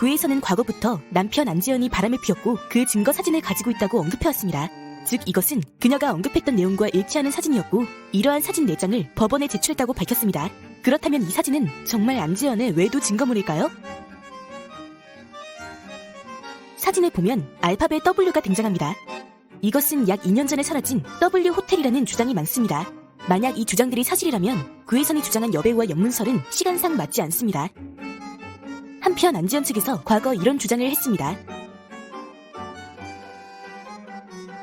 구에서는 과거부터 남편 안재현이 바람을 피웠고 그 증거 사진을 가지고 있다고 언급해왔습니다. 즉 이것은 그녀가 언급했던 내용과 일치하는 사진이었고 이러한 사진 4장을 법원에 제출했다고 밝혔습니다. 그렇다면 이 사진은 정말 안재현의 외도 증거물일까요? 사진을 보면 알파벳 W가 등장합니다. 이것은 약 2년 전에 사라진 W 호텔이라는 주장이 많습니다. 만약 이 주장들이 사실이라면 구혜선이 주장한 여배우와 연문설은 시간상 맞지 않습니다. 한편 안지현 측에서 과거 이런 주장을 했습니다.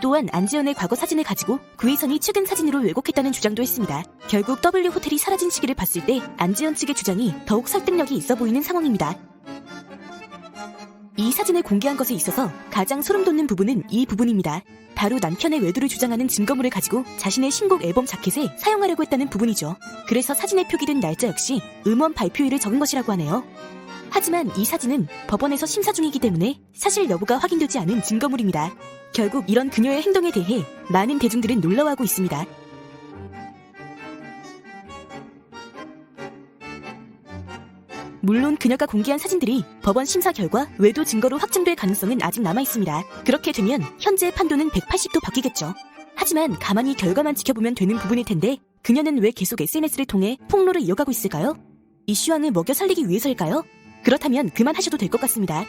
또한 안지현의 과거 사진을 가지고 구혜선이 최근 사진으로 왜곡했다는 주장도 했습니다. 결국 W 호텔이 사라진 시기를 봤을 때 안지현 측의 주장이 더욱 설득력이 있어 보이는 상황입니다. 이 사진을 공개한 것에 있어서 가장 소름 돋는 부분은 이 부분입니다. 바로 남편의 외도를 주장하는 증거물을 가지고 자신의 신곡 앨범 자켓에 사용하려고 했다는 부분이죠. 그래서 사진에 표기된 날짜 역시 음원 발표일을 적은 것이라고 하네요. 하지만 이 사진은 법원에서 심사 중이기 때문에 사실 여부가 확인되지 않은 증거물입니다. 결국 이런 그녀의 행동에 대해 많은 대중들은 놀라워하고 있습니다. 물론 그녀가 공개한 사진들이 법원 심사 결과 외도 증거로 확정될 가능성은 아직 남아 있습니다. 그렇게 되면 현재 판도는 180도 바뀌겠죠. 하지만 가만히 결과만 지켜보면 되는 부분일 텐데 그녀는 왜 계속 SNS를 통해 폭로를 이어가고 있을까요? 이슈왕을 먹여 살리기 위해서일까요? 그렇다면 그만하셔도 될 것 같습니다.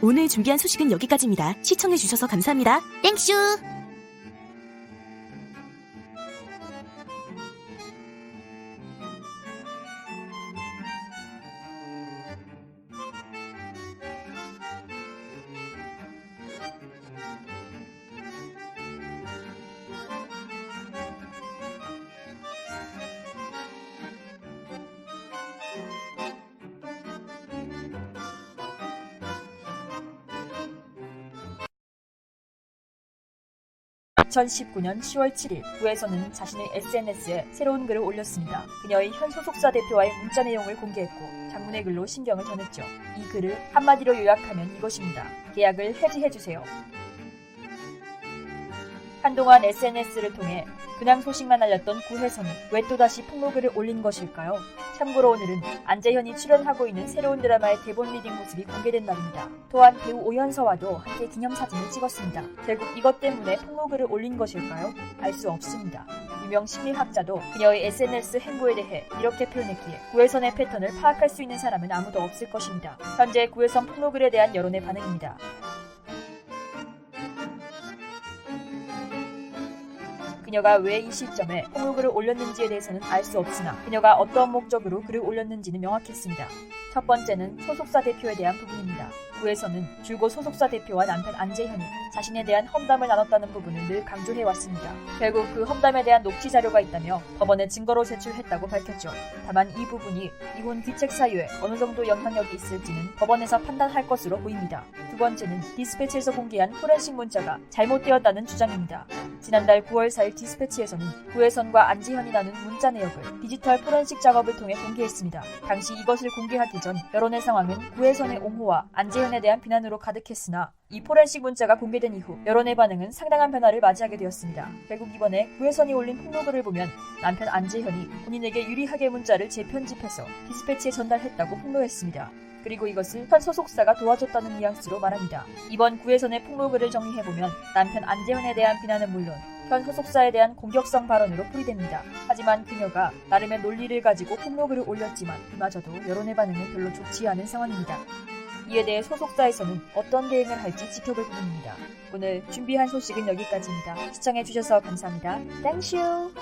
오늘 준비한 소식은 여기까지입니다. 시청해주셔서 감사합니다. 땡슈! 2019년 10월 7일 구에서는 자신의 SNS에 새로운 글을 올렸습니다. 그녀의 현 소속사 대표와의 문자 내용을 공개했고 장문의 글로 신경을 전했죠. 이 글을 한마디로 요약하면 이것입니다. 계약을 해지해주세요. 한동안 SNS를 통해 근황 소식만 알렸던 구혜선이 왜 또다시 폭로글을 올린 것일까요? 참고로 오늘은 안재현이 출연하고 있는 새로운 드라마의 대본 리딩 모습이 공개된 날입니다. 또한 배우 오연서와도 함께 기념사진을 찍었습니다. 결국 이것 때문에 폭로글을 올린 것일까요? 알 수 없습니다. 유명 심리학자도 그녀의 SNS 행보에 대해 이렇게 표현했기에 구혜선의 패턴을 파악할 수 있는 사람은 아무도 없을 것입니다. 현재 구혜선 폭로글에 대한 여론의 반응입니다. 그녀가 왜 이 시점에 폭로글을 올렸는지에 대해서는 알 수 없으나 그녀가 어떤 목적으로 글을 올렸는지는 명확했습니다. 첫 번째는 소속사 대표에 대한 부분입니다. 구에서는 줄곧 소속사 대표와 남편 안재현이 자신에 대한 험담을 나눴다는 부분을 늘 강조해왔습니다. 결국 그 험담에 대한 녹취 자료가 있다며 법원에 증거로 제출했다고 밝혔죠. 다만 이 부분이 이혼 귀책 사유에 어느 정도 영향력이 있을지는 법원에서 판단할 것으로 보입니다. 두 번째는 디스패치에서 공개한 포렌식 문자가 잘못되었다는 주장입니다. 지난달 9월 4일 디스패치에서는 구혜선과 안지현이 나눈 문자 내역을 디지털 포렌식 작업을 통해 공개했습니다. 당시 이것을 공개하기 전 여론의 상황은 구혜선의 옹호와 안지현에 대한 비난으로 가득했으나 이 포렌식 문자가 공개된 이후 여론의 반응은 상당한 변화를 맞이하게 되었습니다. 결국 이번에 구혜선이 올린 폭로글을 보면 남편 안지현이 본인에게 유리하게 문자를 재편집해서 디스패치에 전달했다고 폭로했습니다. 그리고 이것을 현 소속사가 도와줬다는 뉘앙스로 말합니다. 이번 구혜선의 폭로글을 정리해보면 남편 안재현에 대한 비난은 물론 현 소속사에 대한 공격성 발언으로 풀이됩니다. 하지만 그녀가 나름의 논리를 가지고 폭로글을 올렸지만 이마저도 여론의 반응은 별로 좋지 않은 상황입니다. 이에 대해 소속사에서는 어떤 대응을 할지 지켜볼 부분입니다. 오늘 준비한 소식은 여기까지입니다. 시청해주셔서 감사합니다. 땡슈!